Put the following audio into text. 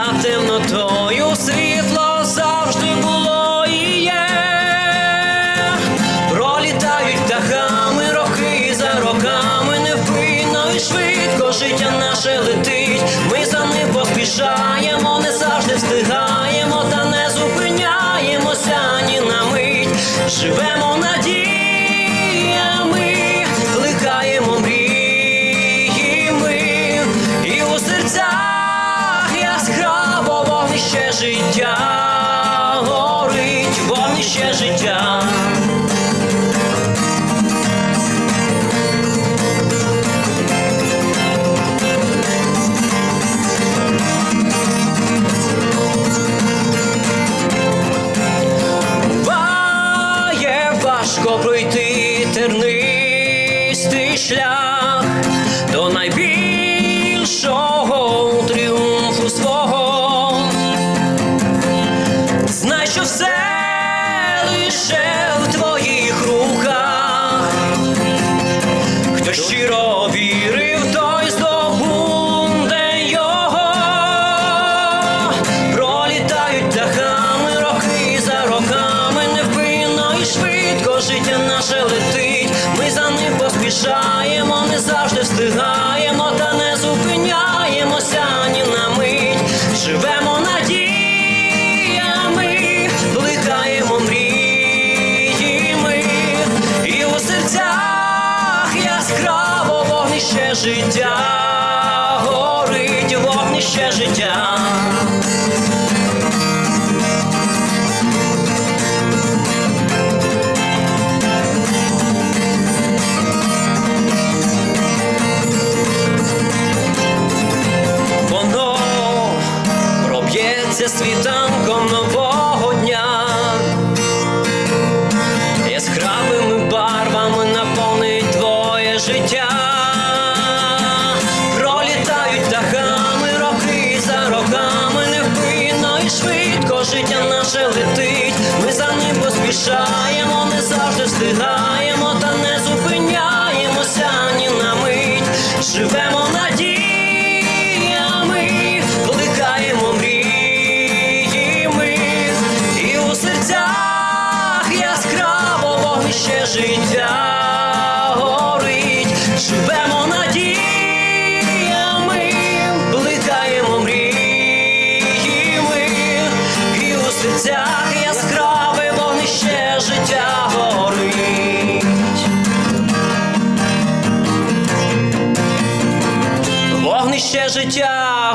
За темнотою світло завжди було і є. Пролітають птахами роки за роками, невпинно і швидко життя наше летить. Ми за ним поспішаємо, не завжди встигаємо, та не зупиняємося ні на мить. Живемо надіями, життя. Буває важко пройти Хто щиро вірив, той здобуде його. Пролітають птахами роки за роками, невпинно і швидко життя наше летить. Ми за ним поспішаємо, не завжди встигаємо, та не зупиняємося ні на мить. Живемо життя горить, вогнище життя. Воно проб'ється світанком нового дня, яскравими барвами наповнить твоє життя. Поспішаємо, не завжди встигаємо, та не зупиняємося ні на мить. Живемо надіями, кликаємо мрії ми, і у серцях яскраво вогнище життя горить. Живемо надіями, бликаємо мрії ми, і у серцях Вогнище життя.